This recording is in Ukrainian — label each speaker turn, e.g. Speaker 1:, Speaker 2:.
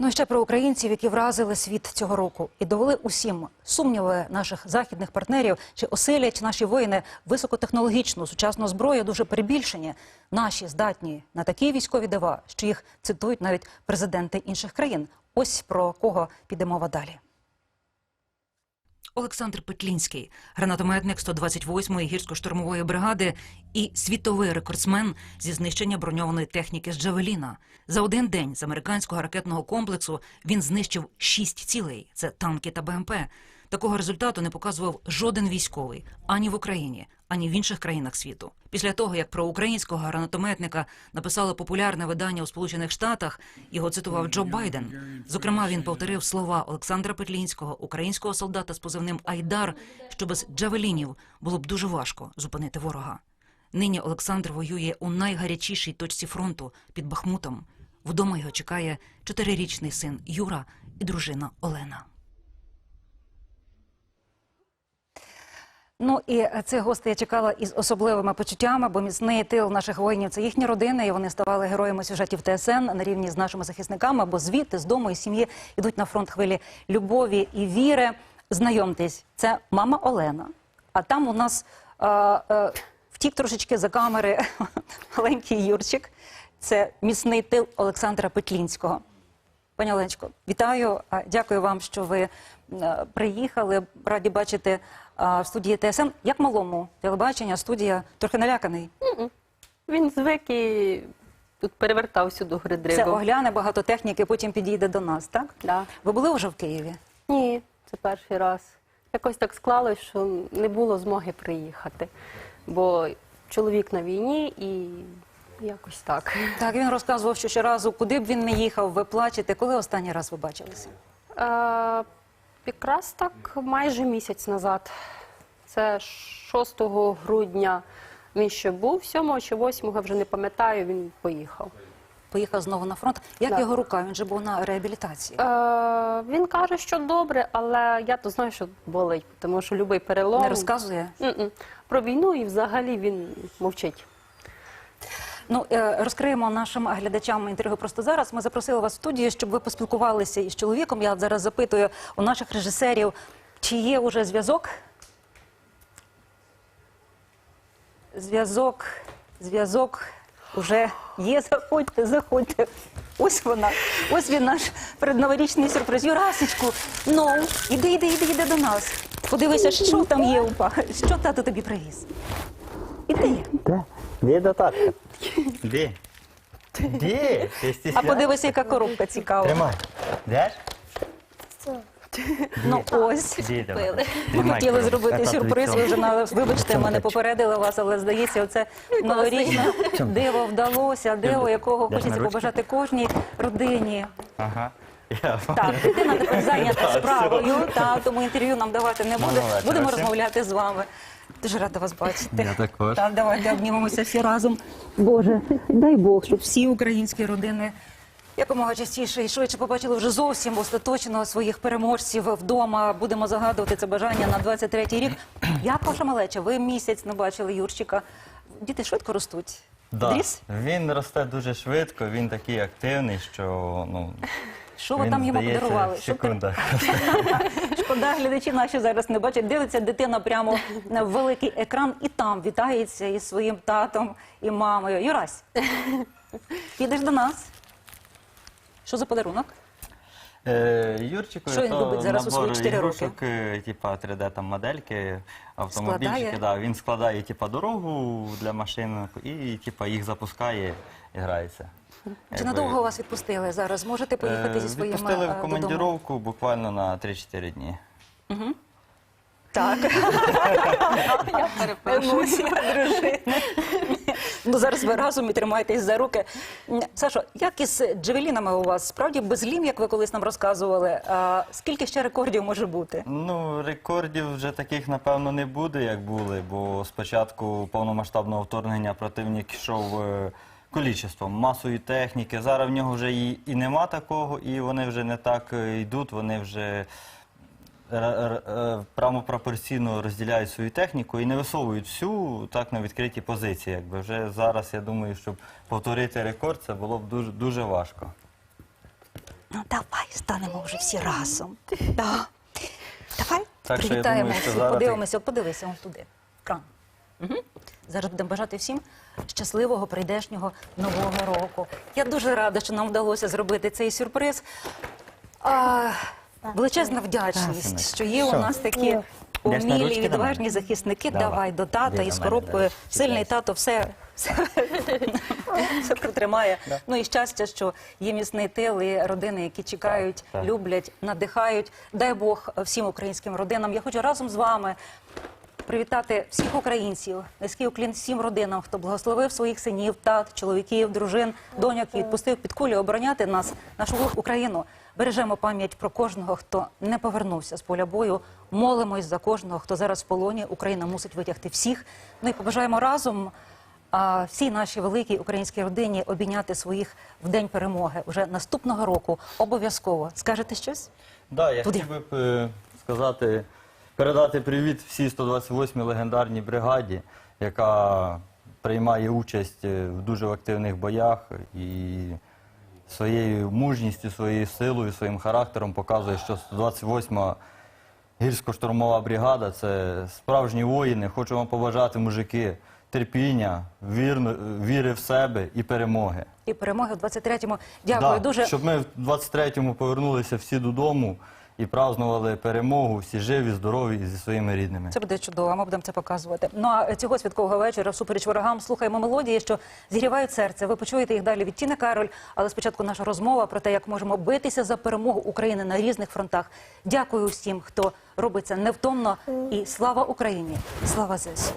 Speaker 1: Ну і ще про українців, які вразили світ цього року і довели усім сумніви наших західних партнерів, чи осилять наші воїни високотехнологічну сучасну зброю, дуже перебільшені. Наші здатні на такі військові дива, що їх цитують навіть президенти інших країн. Ось про кого піде мова далі. Олександр Петлінський, гранатометник 128-ї гірсько-штурмової бригади і світовий рекордсмен зі знищення броньованої техніки з Джавеліна. За один день з американського ракетного комплексу він знищив шість цілей: це танки та БМП. Такого результату не показував жоден військовий ані в Україні, ані в інших країнах світу. Після того, як про українського гранатометника написало популярне видання у Сполучених Штатах, його цитував Джо Байден. Зокрема, він повторив слова Олександра Петлінського, українського солдата з позивним Айдар, що без джавелінів було б дуже важко зупинити ворога. Нині Олександр воює у найгарячішій точці фронту під Бахмутом. Вдома його чекає чотирирічний син Юра і дружина Олена. Ну і цих гостей я чекала із особливими почуттями, бо міцний тил наших воїнів це їхні родини, і вони ставали героями сюжетів ТСН на рівні з нашими захисниками, бо звідти з дому і сім'ї йдуть на фронт хвилі любові і віри. Знайомтесь, це мама Олена. А там у нас е, е, втік трошечки за камери маленький Юрчик. Це міцний тил Олександра Петлінського. Пані Оленечко, вітаю. Дякую вам, що ви е, приїхали. Раді бачити в студії ТСН. Як малому телебачення, студія трохи наляканий.
Speaker 2: Він звик і тут перевертався до гри
Speaker 1: Все огляне багато техніки, потім підійде до нас, так?
Speaker 2: Да.
Speaker 1: Ви були вже в Києві?
Speaker 2: Ні, це перший раз. Якось так склалось, що не було змоги приїхати. Бо чоловік на війні і якось так.
Speaker 1: Так, він розказував, що щоразу, куди б він не їхав, ви плачете. Коли останній раз ви бачилися?
Speaker 2: Е, якраз так майже місяць назад. Це 6 грудня він ще був, 7 чи 8 вже не пам'ятаю, він поїхав.
Speaker 1: Поїхав знову на фронт. Як
Speaker 2: Да.
Speaker 1: його рука? Він же був на реабілітації.
Speaker 2: Е, він каже, що добре, але я то знаю, що болить, тому що будь-який перелом.
Speaker 1: Не розказує?
Speaker 2: М-м. Про війну і взагалі він мовчить.
Speaker 1: Ну е, розкриємо нашим глядачам інтригу просто зараз. Ми запросили вас в студію, щоб ви поспілкувалися із чоловіком. Я зараз запитую у наших режисерів, чи є уже зв'язок? Зв'язок, зв'язок уже є. Заходьте, заходьте. Ось вона. Ось він наш передноворічний сюрприз. Юрасечку, ну, іди, іди, іди, іди до нас. Подивися, що там є у пах. Що тато тобі привіз? Іди.
Speaker 3: Де? Де? Де? Де? Ти
Speaker 1: А
Speaker 3: стісняєшся?
Speaker 1: подивися, яка коробка цікава.
Speaker 3: Тримай. Де?
Speaker 1: Ну ось.
Speaker 3: Де давай?
Speaker 1: Ми
Speaker 3: Тримай
Speaker 1: хотіли зробити сюрприз. Ви вже на вибачте, ми не попередили вас, але здається, оце новорічне диво вдалося. Диво, якого хочеться побажати кожній родині.
Speaker 3: Ага. Я
Speaker 1: Так, дитина тепер зайнята справою. Та тому інтерв'ю нам давати не буде.
Speaker 3: Молодець,
Speaker 1: Будемо розмовляти з вами. Дуже рада вас бачити.
Speaker 3: Я також.
Speaker 1: Так, давайте обнімемося всі разом. Боже, дай Бог, щоб всі українські родини якомога частіше і швидше побачили вже зовсім остаточно своїх переможців вдома. Будемо загадувати це бажання на 23-й рік. Як ваша малеча? Ви місяць не бачили Юрчика. Діти швидко ростуть.
Speaker 3: Да.
Speaker 1: Дріс?
Speaker 3: Він росте дуже швидко, він такий активний, що ну.
Speaker 1: Що ви
Speaker 3: він,
Speaker 1: там йому
Speaker 3: здається,
Speaker 1: подарували?
Speaker 3: В
Speaker 1: Що ти-
Speaker 3: секундах.
Speaker 1: Шкода, глядачі наші зараз не бачать. Дивиться дитина прямо на великий екран і там вітається із своїм татом і мамою. Юрась, підеш до нас. Що за подарунок?
Speaker 3: Е, Юрчику,
Speaker 1: Що він
Speaker 3: то
Speaker 1: робить зараз у свої
Speaker 3: набор
Speaker 1: чотири
Speaker 3: ігрушок, е, типа 3D там модельки, автомобільчики.
Speaker 1: Складає?
Speaker 3: Да, він складає типа дорогу для машин і типа їх запускає і грається.
Speaker 1: Чи надовго вас відпустили зараз? Можете поїхати
Speaker 3: е,
Speaker 1: зі своїми
Speaker 3: Відпустили
Speaker 1: е,
Speaker 3: в
Speaker 1: додому?
Speaker 3: командіровку буквально на 3-4 дні.
Speaker 1: Так. Емоція дружини. Ну зараз ви разом і тримаєтесь за руки. Сашо, як із джевелінами у вас? Справді безлім, як ви колись нам розказували. А скільки ще рекордів може бути?
Speaker 3: Ну, рекордів вже таких, напевно, не буде, як були, бо спочатку повномасштабного вторгнення противник йшов е, количеством, масою техніки. Зараз в нього вже і, і нема такого, і вони вже не так е, йдуть, вони вже р- е, прямо-пропорційно розділяють свою техніку і не висовують всю так на відкритій позиції. Якби вже зараз я думаю, щоб повторити рекорд, це було б дуже, дуже важко.
Speaker 1: Ну давай. станемо вже всі разом. Да. Давай
Speaker 3: Так що я думаю, що зараз
Speaker 1: подивимося, подивися он туди. Кран. Угу. Зараз будемо бажати всім щасливого прийдешнього нового року. Я дуже рада, що нам вдалося зробити цей сюрприз. А, величезна вдячність, що є у нас такі умілі, відважні захисники.
Speaker 3: Давай.
Speaker 1: До тата
Speaker 3: Іди
Speaker 1: і
Speaker 3: до
Speaker 1: з
Speaker 3: мене,
Speaker 1: коробкою. Сильний тато все, все, все притримає. Ну і щастя, що є міцний тил і родини, які чекають,
Speaker 3: так.
Speaker 1: люблять, надихають. Дай Бог всім українським родинам. Я хочу разом з вами привітати всіх українців, низький уклін всім родинам, хто благословив своїх синів, тат, чоловіків, дружин, доньок і відпустив під кулі обороняти нас, нашу Україну. Бережемо пам'ять про кожного, хто не повернувся з поля бою. Молимось за кожного, хто зараз в полоні. Україна мусить витягти всіх. Ну і побажаємо разом а, всій нашій великій українській родині обійняти своїх в день перемоги уже наступного року. Обов'язково скажете щось?
Speaker 3: Да, я
Speaker 1: Туди.
Speaker 3: хотів би е, сказати, передати привіт всій 128-й легендарній бригаді, яка приймає участь е, в дуже активних боях і своєю мужністю, своєю силою, своїм характером показує, що 128-ма гірсько-штурмова бригада це справжні воїни. Хочу вам побажати, мужики, терпіння, вірно, віри в себе і перемоги.
Speaker 1: І перемоги в 23-му. Дякую
Speaker 3: Да,
Speaker 1: дуже.
Speaker 3: Щоб ми в 23-му повернулися всі додому і празднували перемогу, всі живі, здорові і зі своїми рідними.
Speaker 1: Це буде чудово, ми будемо це показувати. Ну а цього святкового вечора, всупереч ворогам, слухаємо мелодії, що зігрівають серце. Ви почуєте їх далі від Тіни Кароль. Але спочатку наша розмова про те, як можемо битися за перемогу України на різних фронтах. Дякую всім, хто робить це невтомно. І слава Україні! Слава ЗСУ!